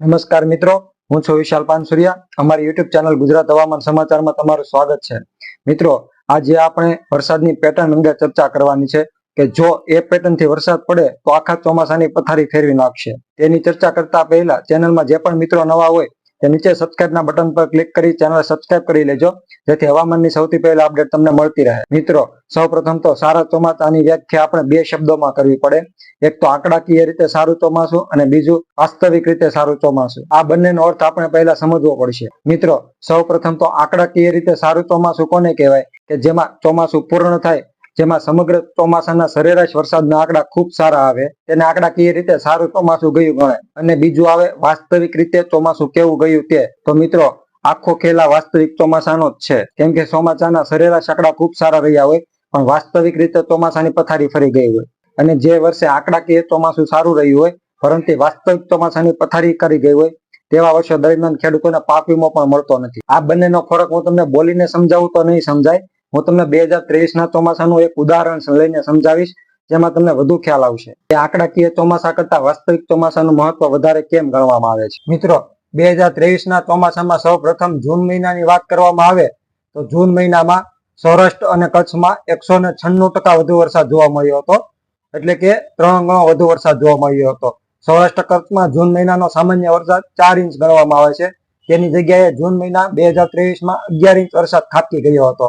નમસ્કાર મિત્રો, હું છું વિશાલ પાનસુરિયા. અમારી યુટ્યુબ ચેનલ ગુજરાત હવામાન સમાચારમાં તમારું સ્વાગત છે. મિત્રો, આજે આપણે વરસાદની પેટર્ન અંગે ચર્ચા કરવાની છે કે જો એ પેટર્નથી વરસાદ પડે તો આખા ચોમાસાની પથારી ફેરવી નાખશે. તેની ચર્ચા કરતા પહેલા ચેનલમાં જે પણ મિત્રો નવા હોય તે નીચે સબસ્ક્રાઇબના બટન પર ક્લિક કરી ચેનલ સબસ્ક્રાઇબ કરી લેજો. જેથી હવામાનની સૌથી પહેલા અપડેટ તમને મળતી રહે. મિત્રો, સૌપ્રથમ તો સારા ચોમાસાની વ્યાખ્યા આપણે બે શબ્દોમાં કરવી પડે. એક તો આંકડાકીય રીતે સારું ચોમાસું અને બીજું વાસ્તવિક રીતે સારું ચોમાસું. આ બંનેનો અર્થ આપણે પહેલા સમજવો પડશે. મિત્રો, સૌપ્રથમ તો આંકડાકીય રીતે સારું ચોમાસું કોને કહેવાય? કે જેમાં ચોમાસું પૂર્ણ થાય જેમાં સમગ્ર ચોમાસાના સરેરાશ વરસાદના આંકડા ખૂબ સારા આવે. તેને આંકડાકીય રીતે સારું ચોમાસું ગયું ગણાય? અને બીજું આવે, વાસ્તવિક રીતે ચોમાસું કેવું ગયું તે? તો મિત્રો, આખો ખેલા વાસ્તવિક ચોમાસાનો જ છે. કેમ કે ચોમાસાના સરેરાશ આંકડા ખૂબ સારા રહ્યા હોય, પણ વાસ્તવિક રીતે ચોમાસાની પથારી ફરી ગઈ હોય. અને જે વર્ષે આંકડાકીય ચોમાસું સારું રહ્યું હોય, પરંતુ વાસ્તવિક ચોમાસાની પથારી કરી ગઈ હોય, તેવા વર્ષો દરમિયાન ખેડૂતોને પાક વીમો પણ મળતો નથી. આ બંનેનો ફરક હું તમને બોલીને સમજાવું તો નહીં સમજાય હું તમને બે હજાર ત્રેવીસ ના ચોમાસાનું એક ઉદાહરણ લઈને સમજાવીશ, જેમાં તમને વધુ ખ્યાલ આવશે. કે આંકડાકીય ચોમાસા કરતા વાસ્તવિક ચોમાસાનું મહત્વ વધારે કેમ ગણવામાં આવે છે? મિત્રો, બે હજાર ત્રેવીસ ના ચોમાસામાં સૌ પ્રથમ જૂન મહિનાની વાત કરવામાં આવે, તો જૂન મહિનામાં સૌરાષ્ટ્ર અને કચ્છમાં એકસો ને છન્નું ટકા વધુ વરસાદ જોવા મળ્યો હતો. એટલે કે ત્રણ ગણો વધુ વરસાદ જોવા મળ્યો હતો. સૌરાષ્ટ્ર, કચ્છમાં જૂન મહિનાનો સામાન્ય વરસાદ ચાર ઇંચ ગણવામાં આવે છે. તેની જગ્યાએ જૂન મહિના બે હજાર ત્રેવીસમાં અગિયાર ઇંચ વરસાદ ખાબકી ગયો હતો.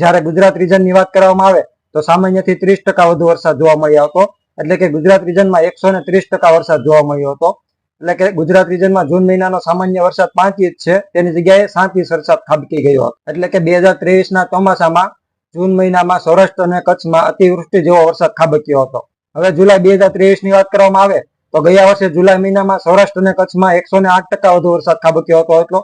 જ્યારે ગુજરાત રિજનની વાત કરવામાં આવે, તો સામાન્યથી ત્રીસ ટકા વધુ વરસાદ જોવા મળ્યો હતો. એટલે કે ગુજરાત રિજનમાં એકસો ને ત્રીસ ટકા વરસાદ જોવા મળ્યો હતો. એટલે કે ગુજરાત રિજનમાં જૂન મહિનાનો સામાન્ય વરસાદ પાંચ ઇંચ છે, તેની જગ્યાએ સાત વરસાદ ખાબકી ગયો હતો. એટલે કે બે હજાર ત્રેવીસના ચોમાસામાં, જૂન મહિનામાં સૌરાષ્ટ્ર અને કચ્છમાં અતિવૃષ્ટિ જેવો વરસાદ ખાબક્યો હતો. હવે જુલાઈ બે હજાર ત્રેવીસની વાત કરવામાં આવે, તો ગયા વર્ષે જુલાઈ મહિનામાં સૌરાષ્ટ્ર અને કચ્છમાં એકસો આઠ ટકા વધુ વરસાદ ખાબક્યો હતો એટલો.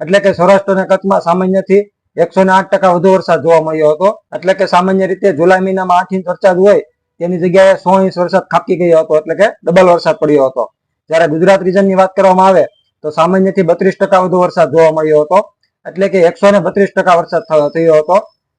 એટલે કે સૌરાષ્ટ્ર અને કચ્છમાં સામાન્યથી એકસો ને આઠ ટકા વધુ વરસાદ જોવા મળ્યો હતો. એટલે કે સામાન્ય રીતે જુલાઈ મહિનામાં આઠ ઇંચ વરસાદ હોય, તેની જગ્યાએ સો ઇંચ વરસાદ ખાબકી ગયો હતો. એટલે કે ડબલ વરસાદ પડ્યો હતો. જ્યારે ગુજરાત રિજનની વાત કરવામાં આવે, તો સામાન્યથી બત્રીસ ટકા વધુ વરસાદ જોવા મળ્યો હતો. એટલે કે એકસો ને બત્રીસ ટકા વરસાદ થયો હતો.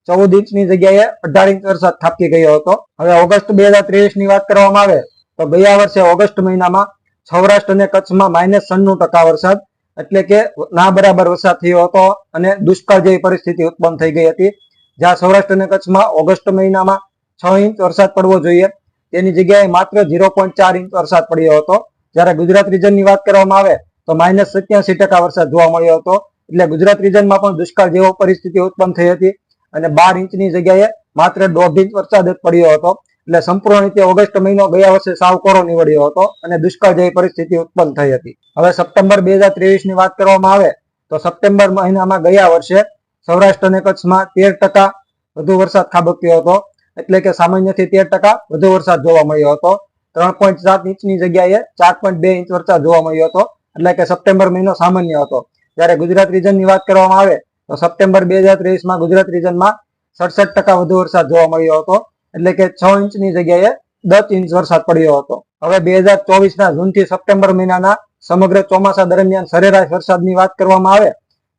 ચૌદ ઇંચની જગ્યાએ અઢાર ઇંચ વરસાદ ખાબકી ગયો હતો. હવે ઓગસ્ટ બે હજાર ત્રેવીસની વાત કરવામાં આવે, તો ગયા વર્ષે ઓગસ્ટ મહિનામાં સૌરાષ્ટ્ર અને કચ્છમાં માઇનસ સન્નું ટકા વરસાદ એટલે કે ના બરાબર વરસાદ થયો હતો અને દુષ્કાળ જેવી પરિસ્થિતિ ઉત્પન્ન થઈ ગઈ હતી. જ્યાં સૌરાષ્ટ્ર અને કચ્છમાં ઓગસ્ટ મહિનામાં છ ઇંચ વરસાદ પડવો જોઈએ. તેની જગ્યાએ માત્ર ઝીરો પોઈન્ટ ચાર ઇંચ વરસાદ પડ્યો હતો. જ્યારે ગુજરાત રીજનની વાત કરવામાં આવે તો માઇનસ સત્યાસી ટકા વરસાદ જોવા મળ્યો હતો. એટલે ગુજરાત રીજનમાં પણ દુષ્કાળ જેવો પરિસ્થિતિ ઉત્પન્ન થઈ હતી અને બાર ઇંચની જગ્યાએ માત્ર દોઢ ઇંચ વરસાદ પડ્યો હતો. એટલે સંપૂર્ણ રીતે ઓગસ્ટ મહિનો ગયા વર્ષે સાવ કોરો નીવડ્યો હતો અને દુષ્કાળ જેવી પરિસ્થિતિ ઉત્પન્ન થઈ હતી. હવે સપ્ટેમ્બર બે હજાર ત્રેવીસની વાત કરવામાં આવે તો સપ્ટેમ્બર મહિનામાં ગયા વર્ષે સૌરાષ્ટ્ર અને કચ્છમાં તેર ટકા વધુ વરસાદ ખાબક્યો હતો. એટલે કે સામાન્યથી તેર ટકા વધુ વરસાદ જોવા મળ્યો હતો. ત્રણ પોઈન્ટ સાત ઇંચની જગ્યાએ ચાર પોઈન્ટ બે ઇંચ વરસાદ જોવા મળ્યો હતો. એટલે કે સપ્ટેમ્બર મહિનો સામાન્ય હતો. જ્યારે ગુજરાત રિજનની વાત કરવામાં આવે તો સપ્ટેમ્બર બે હજાર ત્રેવીસમાં ગુજરાત રીજનમાં સડસઠ ટકા વધુ વરસાદ જોવા મળ્યો હતો. એટલે કે છ ઇંચની જગ્યાએ દસ ઇંચ વરસાદ પડ્યો હતો. હવે બે હજાર ચોવીસના જૂનથી સપ્ટેમ્બર મહિનાના સમગ્ર ચોમાસા દરમિયાન સરેરાશ વરસાદની વાત કરવામાં આવે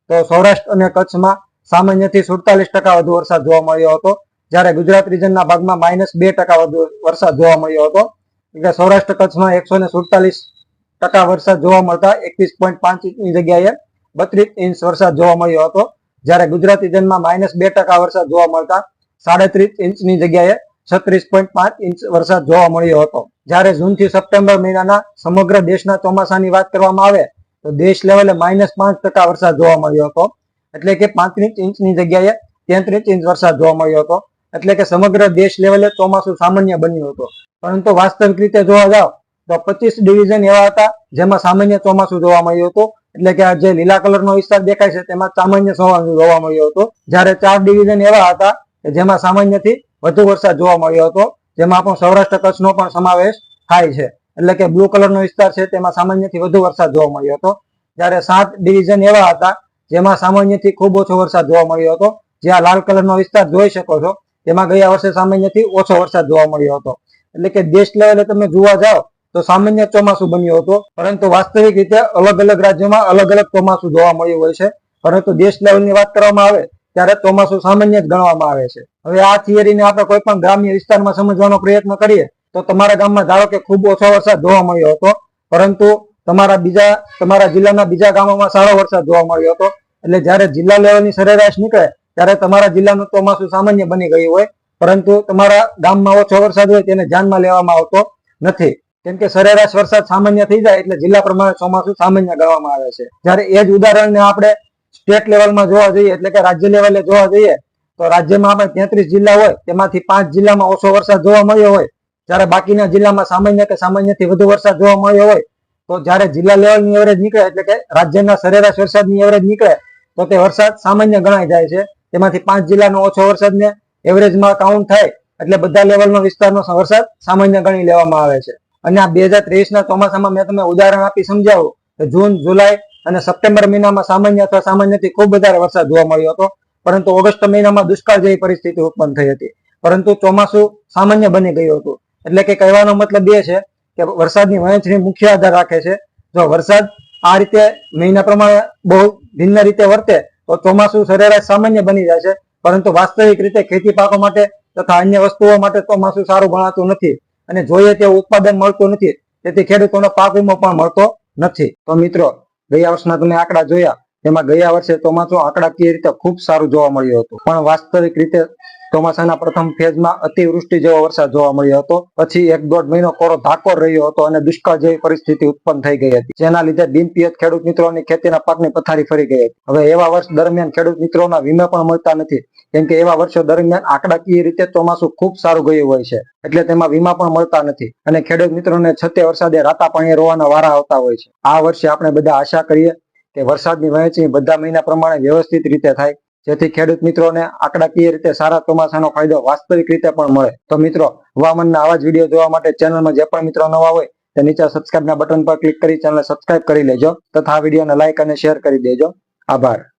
તો સૌરાષ્ટ્ર અને કચ્છમાં સામાન્યથી સુડતાલીસ ટકા વધુ વરસાદ જોવા મળ્યો હતો. જ્યારે ગુજરાત રિજનના ભાગમાં માઇનસ બે ટકા વધુ વરસાદ જોવા મળ્યો હતો. એટલે સૌરાષ્ટ્ર કચ્છમાં એકસો ને સુડતાલીસ ટકા વરસાદ જોવા મળતા એકવીસ પોઈન્ટ પાંચ ઇંચની જગ્યાએ બત્રીસ ઇંચ વરસાદ જોવા મળ્યો હતો. જ્યારે ગુજરાત રિજનમાં માઇનસ બે ટકા વરસાદ જોવા મળતા સાડત્રીસ ઇંચની જગ્યાએ છત્રીસ પોઈન્ટ પાંચ ઇંચ વરસાદ જોવા મળ્યો હતો. જ્યારે જૂનથી સપ્ટેમ્બર મહિનાના સમગ્ર દેશના ચોમાસાની વાત કરવામાં આવે, તો દેશ લેવલે માઇનસ પાંચ ટકા વરસાદ જોવા મળ્યો હતો. એટલે કે પાંત્રીસ ઇંચની જગ્યાએ તેત્રીસ ઇંચ વરસાદ જોવા મળ્યો હતો. એટલે કે સમગ્ર દેશ લેવલે ચોમાસું સામાન્ય બન્યું હતું. પરંતુ વાસ્તવિક રીતે જોવા જાવ, તો પચીસ ડિવિઝન એવા હતા, જેમાં સામાન્ય ચોમાસું જોવા મળ્યું હતું. એટલે કે આ જે લીલા કલરનો વિસ્તાર દેખાય છે, તેમાં સામાન્ય જોવા મળ્યું હતું. જ્યારે ચાર ડિવિઝન એવા હતા, કે જેમાં સામાન્યથી વધુ વરસાદ જોવા મળ્યો હતો, જેમાં આપણો સૌરાષ્ટ્ર કચ્છનો પણ સમાવેશ થાય છે. એટલે કે બ્લુ કલરનો વિસ્તાર છે, તેમાં સામાન્યથી વધુ વરસાદ જોવા મળ્યો હતો. જ્યારે સાત ડિવિઝન એવા હતા, જેમાં સામાન્યથી ખૂબ ઓછો વરસાદ જોવા મળ્યો હતો. જ્યાં લાલ કલરનો વિસ્તાર જોઈ શકો છો, તેમાં ગયા વર્ષે સામાન્યથી ઓછો વરસાદ જોવા મળ્યો હતો. એટલે કે દેશ લેવલે તમે જોવા જાઓ, તો સામાન્ય ચોમાસું બન્યું હતું, પરંતુ વાસ્તવિક રીતે અલગ અલગ રાજ્યોમાં અલગ અલગ ચોમાસું જોવા મળ્યું હોય છે. પરંતુ દેશ લેવલની વાત કરવામાં આવે ત્યારે ચોમાસું સામાન્ય જ ગણવામાં આવે છે. હવે આ થિયરીને આપણે કોઈ પણ ગ્રામ્ય વિસ્તારમાં સમજવાનો પ્રયત્ન કરીએ, તો તમારા ગામમાં ધારો કે ખૂબ ઓછો વરસાદ જોવા મળ્યો હતો, પરંતુ તમારા બીજા, તમારા જિલ્લાના બીજા ગામોમાં સારો વરસાદ જોવા મળ્યો હતો. એટલે જ્યારે જિલ્લા લેવલની સરેરાશ નીકળે, ત્યારે તમારા જિલ્લાનું ચોમાસું સામાન્ય બની ગયું હોય, પરંતુ તમારા ગામમાં ઓછો વરસાદ હોય તેને ધ્યાનમાં લેવામાં આવતો નથી. કેમ કે સરેરાશ વરસાદ સામાન્ય થઈ જાય એટલે જિલ્લા પ્રમાણે ચોમાસું સામાન્ય ગણવામાં આવે છે. જ્યારે એ જ ઉદાહરણને આપણે સ્ટેટ લેવલમાં જોવા જઈએ, એટલે કે રાજ્ય લેવલે જોવા જઈએ, તો રાજ્યમાં આપણે તેત્રીસ જિલ્લા હોય, તેમાંથી પાંચ જિલ્લામાં ઓછો વરસાદ જોવા મળ્યો હોય, જ્યારે બાકીના જિલ્લામાં સામાન્ય કે સામાન્યથી વધુ વરસાદ જોવા મળ્યો હોય, તો જ્યારે જિલ્લા લેવલની એવરેજ નીકળે, એટલે કે રાજ્યના સરેરાશ વરસાદની એવરેજ નીકળે, તો તે વરસાદ સામાન્ય ગણાય જાય છે. તેમાંથી પાંચ જિલ્લાનો ઓછો વરસાદને એવરેજમાં કાઉન્ટ થાય, એટલે બધા લેવલનો વિસ્તારનો વરસાદ સામાન્ય ગણી લેવામાં આવે છે. અને આ બે હજાર ત્રેવીસના ચોમાસામાં મેં તમને ઉદાહરણ આપી સમજાવું, કે જૂન, જુલાઈ અને સપ્ટેમ્બર મહિનામાં સામાન્ય અથવા સામાન્યથી ખૂબ વધારે વરસાદ જોવા મળ્યો હતો. પરંતુ ઓગસ્ટ મહિનામાં દુષ્કાળ જેવી પરિસ્થિતિ ઉત્પન્ન થઈ હતી. પરંતુ ચોમાસું સામાન્ય બની ગયું હતું. એટલે કે કહેવાનો મતલબ એ છે કે વરસાદની વહેંચણી મુખ્ય આધાર રાખે છે. જો વરસાદ આ રીતે મહિના પ્રમાણે બહુ ભિન્ન રીતે વર્તે, તો ચોમાસું સરેરાશ સામાન્ય બની જાય છે. પરંતુ વાસ્તવિક રીતે ખેતી પાકો માટે તથા અન્ય વસ્તુઓ માટે ચોમાસું સારું ગણાતું નથી અને જોઈએ તેવું ઉત્પાદન મળતું નથી. તેથી ખેડૂતોનો પાક વીમો પણ મળતો નથી. તો મિત્રો ગયા વર્ષના તમે આંકડા જોયા, એમાં ગયા વર્ષે ચોમાસું આંકડાકીય રીતે ખૂબ સારું જોવા મળ્યું હતું. પણ વાસ્તવિક રીતે ચોમાસાના પ્રથમ ફેઝમાં અતિવૃષ્ટિ જેવો વરસાદ જોવા મળ્યો હતો. પછી એક દોઢ મહિનો કોરો ધાકોર રહ્યો હતો અને દુષ્કાળ જેવી પરિસ્થિતિ ઉત્પન્ન થઈ ગઈ હતી. જેના લીધે બિનપિયત ખેડૂત મિત્રોની ખેતીના પાકની પથારી ફરી ગઈ હતી. હવે એવા વર્ષ દરમિયાન ખેડૂત મિત્રોના વીમા પણ મળતા નથી. કેમ કે એવા વર્ષો દરમિયાન આંકડાકીય રીતે ચોમાસું ખૂબ સારું ગયું હોય છે. એટલે તેમાં વીમા પણ મળતા નથી. અને ખેડૂત મિત્રોને છતે વરસાદે રાતા પાણીએ રોવાના વારા આવતા હોય છે. આ વર્ષે આપણે બધા આશા કરીએ કે વરસાદની વહેંચણી બધા મહિના પ્રમાણે વ્યવસ્થિત રીતે થાય. જેથી ખેડૂત મિત્રોને આંકડાકીય રીતે સારા ચોમાસાનો ફાયદો વાસ્તવિક રીતે પણ મળે. તો મિત્રો હવામાનના આવા જ વીડિયો જોવા માટે ચેનલમાં જે પણ મિત્રો નવા હોય, તે નીચે સબસ્ક્રાઇબના બટન પર ક્લિક કરી ચેનલ સબસ્ક્રાઇબ કરી લેજો. તથા આ વિડીયોને લાઇક અને શેર કરી દેજો. આભાર.